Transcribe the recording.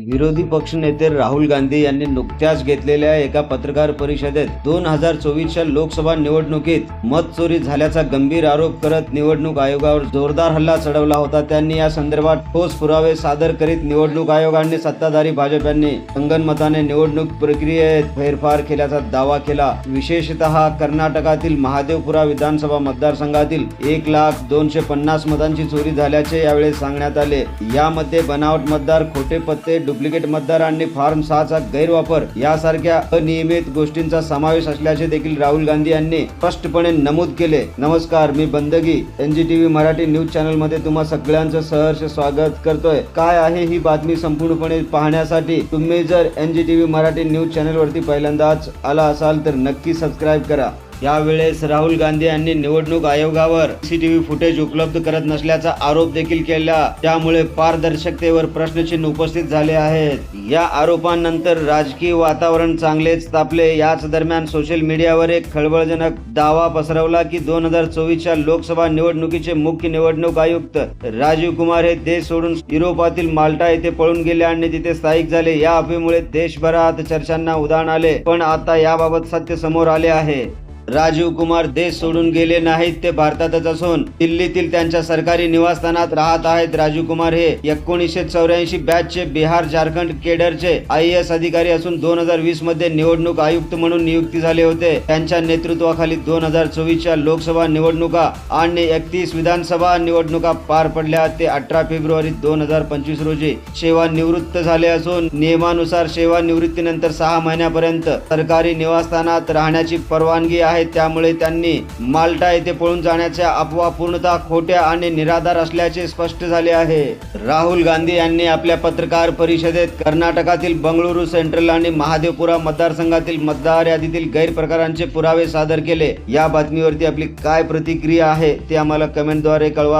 विरोधी पक्षनेते राहुल गांधी यांनी नुकत्याच घेतलेल्या एका पत्रकार परिषदेत दोन हजार चोवीसच्या लोकसभा निवडणुकीत मत चोरी झाल्याचा गंभीर आरोप करत निवडणूक आयोगावर जोरदार हल्ला चढवला होता. त्यांनी या संदर्भात ठोस पुरावे सादर करीत निवडणूक आयोगाने सत्ताधारी भाजप यांनी संगनमताने निवडणूक प्रक्रियेत फेरफार केल्याचा दावा केला. विशेषतः कर्नाटकातील महादेवपुरा विधानसभा मतदारसंघातील एक लाख दोनशे पन्नास मतांची चोरी झाल्याचे यावेळी सांगण्यात आले. यामध्ये बनावट मतदार खोटे पत्ते डुप्लिकेट मतदार आणि फॉर्म सहाचा गैरवापर यासारख्या अनियमित गोष्टींचा समावेश असल्याचे देखील राहुल गांधी यांनी स्पष्टपणे नमूद केले. नमस्कार मी बंदगी एनजीटीव्ही मराठी न्यूज चॅनलमध्ये तुम्हा सगळ्यांचं सहर्ष स्वागत करतोय. काय आहे ही बातमी संपूर्णपणे पाहण्यासाठी तुम्ही जर एनजीटीव्ही मराठी न्यूज चॅनल वरती पहिल्यांदाच आला असाल तर नक्की सबस्क्राईब करा. यावेळेस राहुल गांधी यांनी निवडणूक आयोगावर सीसीटीव्ही फुटेज उपलब्ध करत नसल्याचा आरोप देखील केला. त्यामुळे पारदर्शकतेवर प्रश्नचिन्ह उपस्थित झाले आहेत. या आरोपांनंतर राजकीय वातावरण चांगलेच तापले. याच दरम्यान सोशल मीडियावर एक खळबळजनक दावा पसरवला की दोन हजार चोवीसच्या लोकसभा निवडणुकीचे मुख्य निवडणूक आयुक्त राजीव कुमार हे देश सोडून युरोपातील माल्टा येथे पळून गेले आणि तिथे स्थायिक झाले. या अफवेमुळे देशभरात चर्चांना उधाण आले. पण आता याबाबत सत्य समोर आले आहे. राजीव कुमार देश सोडून गेले नाहीत ते भारतातच असून दिल्लीतील त्यांच्या सरकारी निवासस्थानात राहत आहेत. राजीव कुमार हे एकोणीसशे चौऱ्याऐंशी बॅचचे बिहार झारखंड केडरचे आय एस अधिकारी असून दोन हजार वीसमध्ये निवडणूक आयुक्त म्हणून नियुक्ती झाले होते. त्यांच्या नेतृत्वाखाली दोन हजार चोवीसच्या लोकसभा निवडणुका आणि एकतीस विधानसभा निवडणुका पार पडल्या. ते अठरा फेब्रुवारी दोन हजार पंचवीस रोजी सेवानिवृत्त झाले असून नियमानुसार सेवानिवृत्तीनंतर सहा महिन्यापर्यंत सरकारी निवासस्थानात राहण्याची परवानगी आहे. आहे. त्यामुळे त्यांनी माल्टा येथे पळून जाण्याच्या अफवा पूर्णतः खोट्या आणि निराधार असल्याचे स्पष्ट झाले आहे. राहुल गांधी यांनी आपल्या पत्रकार परिषदेत कर्नाटकातील बंगळुरू सेंट्रल आणि महादेवपुरा मतदारसंघातील मतदार यादीतील गैरप्रकारांचे पुरावे सादर केले. या बातमीवरती आपली काय प्रतिक्रिया आहे ते आम्हाला कमेंटद्वारे कळवा.